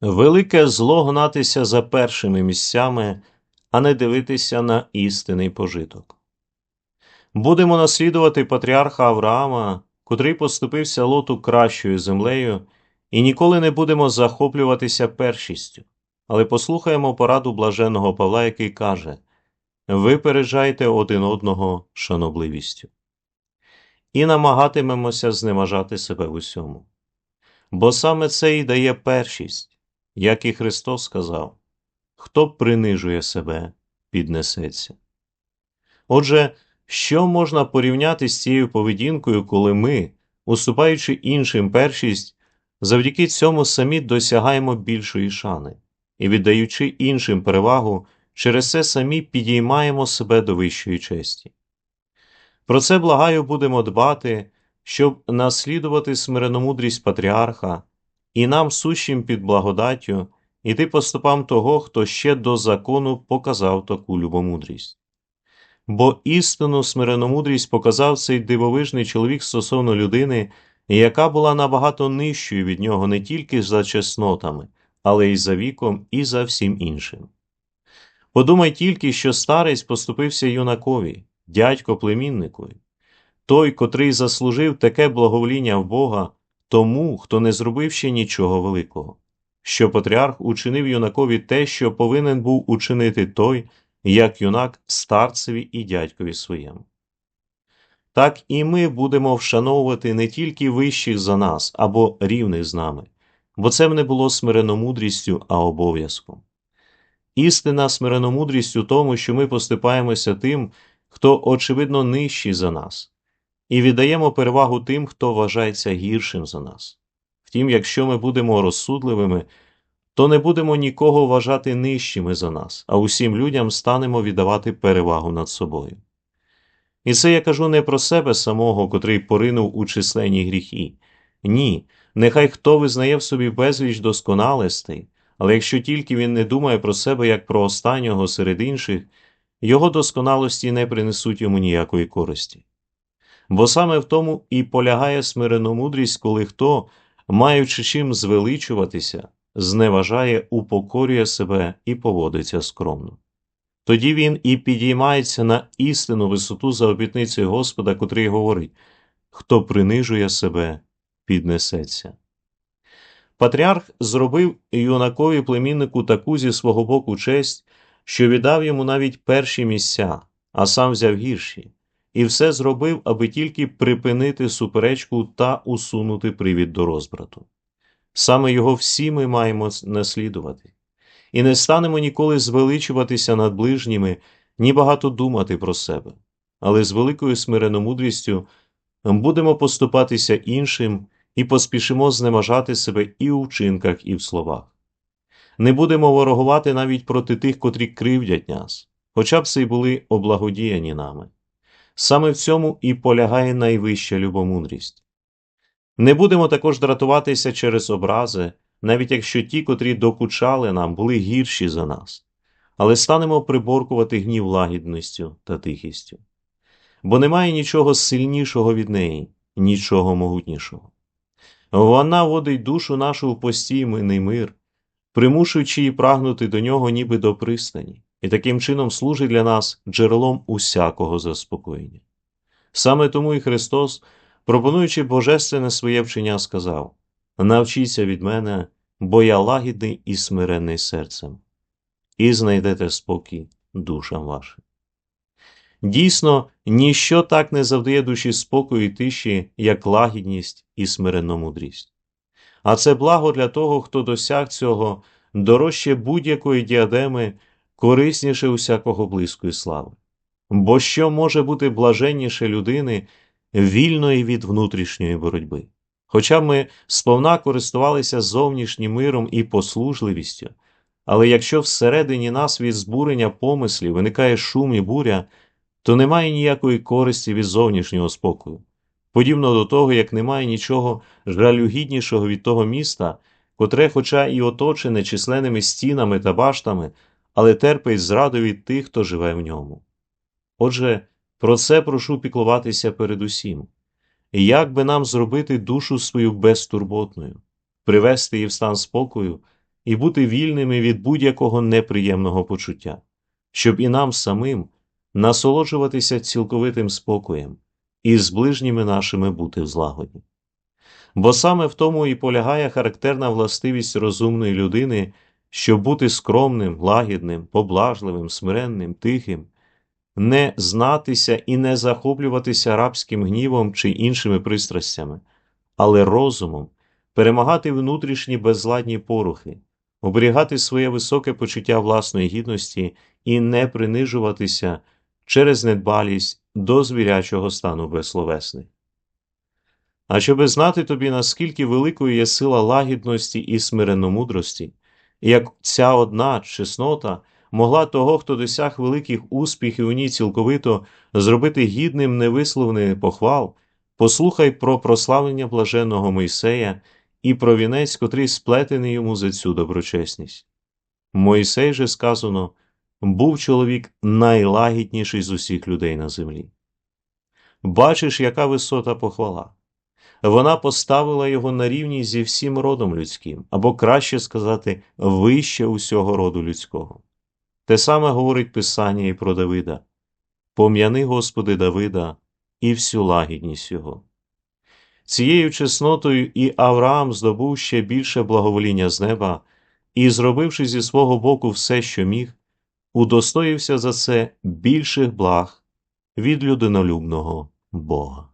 Велике зло гнатися за першими місцями, а не дивитися на істинний пожиток. Будемо наслідувати патріарха Авраама, котрий поступився лоту кращою землею, і ніколи не будемо захоплюватися першістю, але послухаємо пораду блаженого Павла, який каже Ви пережайте один одного шанобливістю. І намагатимемося зневажати себе в усьому. Бо саме це і дає першість, як і Христос сказав хто принижує себе, піднесеться. Отже, що можна порівняти з цією поведінкою, коли ми, уступаючи іншим першість, завдяки цьому самі досягаємо більшої шани і, віддаючи іншим перевагу, через це самі підіймаємо себе до вищої честі. Про це благаю будемо дбати, щоб наслідувати смиреномудрість патріарха і нам, сущим під благодаттю, іти по стопам того, хто ще до закону показав таку любомудрість. Бо істинну смиреномудрість показав цей дивовижний чоловік стосовно людини, яка була набагато нижчою від нього не тільки за чеснотами, але й за віком, і за всім іншим. Подумай тільки, що старець поступився юнакові, дядько племінникові, той, котрий заслужив таке благовоління в Бога, тому, хто не зробив ще нічого великого, що патріарх учинив юнакові те, що повинен був учинити той, як юнак старцеві і дядькові своєму. Так і ми будемо вшановувати не тільки вищих за нас або рівних з нами, бо це б не було смиреномудрістю, а обов'язком. Істина смиреномудрість у тому, що ми поступаємося тим, хто, очевидно, нижчий за нас, і віддаємо перевагу тим, хто вважається гіршим за нас. Втім, якщо ми будемо розсудливими, то не будемо нікого вважати нижчими за нас, а усім людям станемо віддавати перевагу над собою. І це я кажу не про себе самого, котрий поринув у численні гріхи. Ні, нехай хто визнає в собі безліч досконалостей, але якщо тільки він не думає про себе як про останнього серед інших, його досконалості не принесуть йому ніякої користі. Бо саме в тому і полягає смиреномудрість, коли хто, маючи чим звеличуватися, зневажає, упокорює себе і поводиться скромно. Тоді він і підіймається на істинну висоту за обітницею Господа, котрий говорить хто принижує себе, піднесеться. Патріарх зробив юнакові племіннику таку зі свого боку честь, що віддав йому навіть перші місця, а сам взяв гірші, і все зробив, аби тільки припинити суперечку та усунути привід до розбрату. Саме його всі ми маємо наслідувати, і не станемо ніколи звеличуватися над ближніми, ні багато думати про себе, але з великою смиреномудрістю будемо поступатися іншим і поспішимо зневажати себе і у вчинках, і в словах. Не будемо ворогувати навіть проти тих, котрі кривдять нас, хоча б це й були облагодіяні нами. Саме в цьому і полягає найвища любомудрість. Не будемо також дратуватися через образи, навіть якщо ті, котрі докучали нам, були гірші за нас, але станемо приборкувати гнів лагідністю та тихістю. Бо немає нічого сильнішого від неї, нічого могутнішого. Вона водить душу нашу в постійний мир, примушуючи її прагнути до нього ніби до пристані, і таким чином служить для нас джерелом усякого заспокоєння. Саме тому і Христос, пропонуючи божественне своє вчення, сказав Навчіться від мене, бо я лагідний і смиренний серцем, і знайдете спокій душам вашим. Дійсно, ніщо так не завдає душі спокою і тиші, як лагідність і смиренномудрість. А це благо для того, хто досяг цього дорожче будь-якої діадеми, корисніше усякого близької слави. Бо що може бути блаженніше людини, вільної від внутрішньої боротьби? Хоча ми сповна користувалися зовнішнім миром і послужливістю, але якщо всередині нас від збурення помислів виникає шум і буря, то немає ніякої користі від зовнішнього спокою, подібно до того, як немає нічого жалюгіднішого від того міста, котре, хоча і оточене численними стінами та баштами, але терпить зраду від тих, хто живе в ньому. Отже, про це прошу піклуватися передусім. Як би нам зробити душу свою безтурботною, привести її в стан спокою, і бути вільними від будь-якого неприємного почуття, щоб і нам самим насолоджуватися цілковитим спокоєм і з ближніми нашими бути в злагоді. Бо саме в тому і полягає характерна властивість розумної людини, щоб бути скромним, лагідним, поблажливим, смиренним, тихим, не знатися і не захоплюватися рабським гнівом чи іншими пристрастями, але розумом перемагати внутрішні безладні порухи, оберігати своє високе почуття власної гідності і не принижуватися через недбалість до звірячого стану безсловесних. А щоби знати тобі, наскільки великою є сила лагідності і смиренномудрості, як ця одна чеснота могла того, хто досяг великих успіхів у ній цілковито зробити гідним невисловлений похвал, послухай про прославлення блаженного Мойсея і про вінець, котрий сплетений йому за цю доброчесність. Мойсей же сказано, був чоловік найлагідніший з усіх людей на землі. Бачиш, яка висота похвала. Вона поставила його на рівні зі всім родом людським, або краще сказати, вище усього роду людського. Те саме говорить Писання і про Давида Пом'яни, Господи, Давида і всю лагідність його. Цією чеснотою і Авраам здобув ще більше благовоління з неба і, зробивши зі свого боку все, що міг, удостоївся за це більших благ від людинолюбного Бога.